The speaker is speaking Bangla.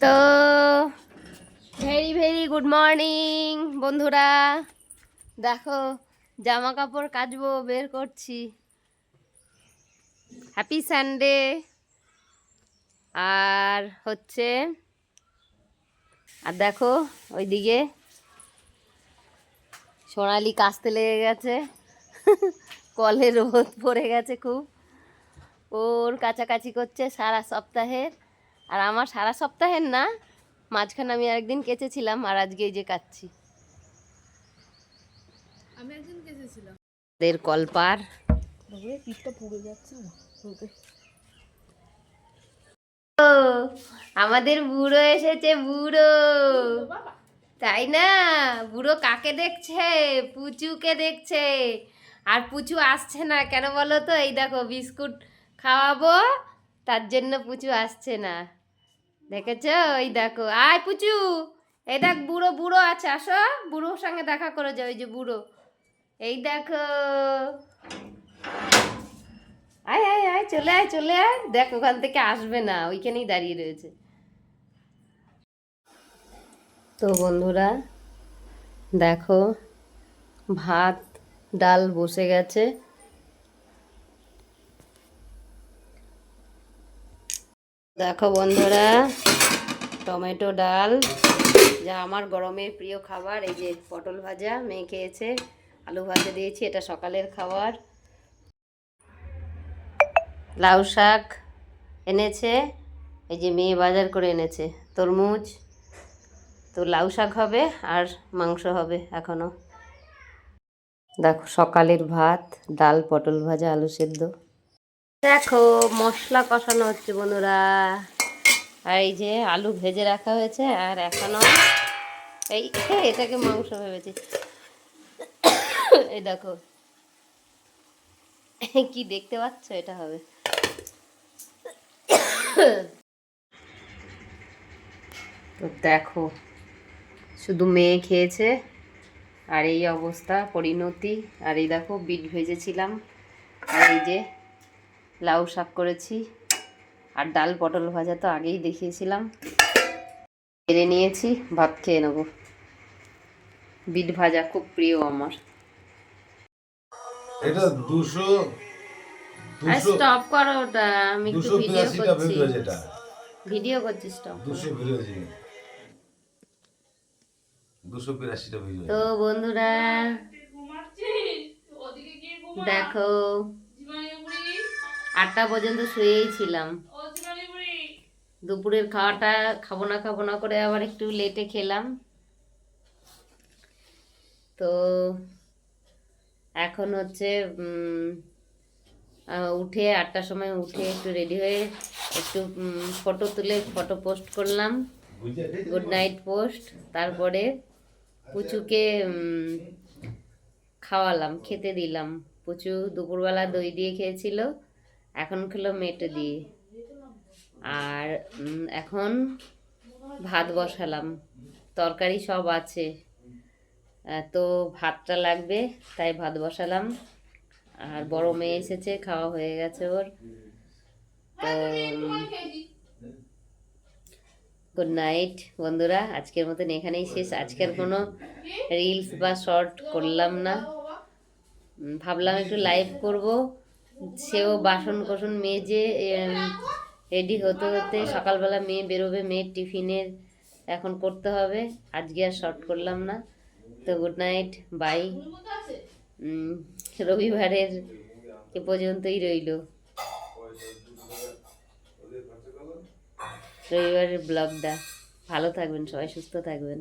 তো ভেরি ভেরি গুড মর্নিং, বন্ধুরা। দেখো জামা কাপড় কাচবো, বের করছি। হ্যাপি সানডে আর হচ্ছে, আর দেখো, ওইদিকে সোনালি কাচতে লেগে গেছে। কলে রোদ পড়ে গেছে খুব। ওর কাছাকাছি করছে সারা সপ্তাহের। আর আমার সারা সপ্তাহের না মাঝখানে আমি আরেকদিন কেচেছিলাম আর আজকে এই যে কাচ্ছি। আমি একদিন কেসেছিলাম দের কলপার। বাবা পিঠটা পুড়ে যাচ্ছে না আমাদের বুড়ো এসেছে বুড়ো। তাই না? বুড়ো কাকে দেখছে? পুচুকে দেখছে। আর পুচু আসছে না কেন বলো তো? এই দেখো বিস্কুট খাওয়াবো তার জন্য পুচু আসছে না। দেখেছ? ওই দেখো। আয় পুচু। এই দেখ, বুড়ো বুড়ো আছে। আসো। বুড়োর সঙ্গে দেখা করে যাও, ওই যে বুড়ো। এই দেখো। আয় আয় আয়, চলে আয় চলে আয়। দেখ, ওখান থেকে আসবে না। ওইখানেই দাঁড়িয়ে রয়েছে। তো বন্ধুরা, দেখো, ভাত, ডাল বসে গেছে। দেখো বন্ধুরা টমেটো ডাল, যা আমার গরমের প্রিয় খাবার, এই যে পটল ভাজা, মেয়ে খেয়েছে, আলু ভাজা দিয়েছি, এটা সকালের খাবার। লাউ শাক এনেছে, এই যে মেয়ে বাজার করে এনেছে, তরমুজ। তো লাউ শাক হবে আর মাংস হবে এখনও। দেখো সকালের ভাত, ডাল, পটল ভাজা, আলু সেদ্ধ। দেখো মশলা কষানো হচ্ছে বন্ধুরা। আর এই যে আলু ভেজে রাখা হয়েছে, আর এখনও এই এটাকে মাংস ভেবেছি। এই দেখো। কি দেখতে পাচ্ছ? এটা হবে। তো দেখো, শুধু মেয়ে খেয়েছে, আর এই অবস্থা, পরিণতি। আর এই দেখো, বিট ভেজেছিলাম। আর এই যে লাউ শাক করেছি। আর ডাল পটল ভাজা তো আগেই দেখিয়েছিলাম। কেড়ে নিয়েছি ভাত খেয়ে নেব। বিট ভাজা খুব প্রিয় আমার। এটা দুশো স্টপ করো ওটা আমি একটু ভিডিও করছি। ভিডিও ভিডিও করছি স্টপ দুশো বিরাশি দুশো বিরাশিটা ভিডিও তো বন্ধুরা দেখো আটটা পর্যন্ত শুয়েই ছিলাম। দুপুরের খাওয়াটা খাব না খাব না করে আবার একটু লেটে খেলাম। তো এখন হচ্ছে উঠে আটটার সময় উঠে একটু রেডি হয়ে একটু ফটো তুলে ফটো পোস্ট করলাম। গুড নাইট পোস্ট তারপরে পুচুকে খাওয়ালাম, খেতে দিলাম। পুচু দুপুরবেলা দই দিয়ে খেয়েছিল, এখন খেলো মেটে দিয়ে। আর এখন ভাত বসালাম। তরকারি সব আছে। তো ভাতটা লাগবে, তাই ভাত বসালাম। আর বড় মেয়ে এসেছে, খাওয়া হয়ে গেছে ওর। তো গুড নাইট বন্ধুরা। আজকের মতন এখানেই শেষ। আজকের কোনো রিলস বা শর্ট করলাম না। ভাবলাম একটু লাইভ করব। সেও বাসন কোসন মেজে রেডি হতে হতে সকালবেলা মেয়ে বেরোবে, মেয়ের টিফিনের এখন করতে হবে। আজকে আর শর্ট করলাম না। তো গুড নাইট বাই রবিবারের এ পর্যন্তই রইল। রবিবারের ব্লগটা ভালো থাকবেন, সবাই সুস্থ থাকবেন।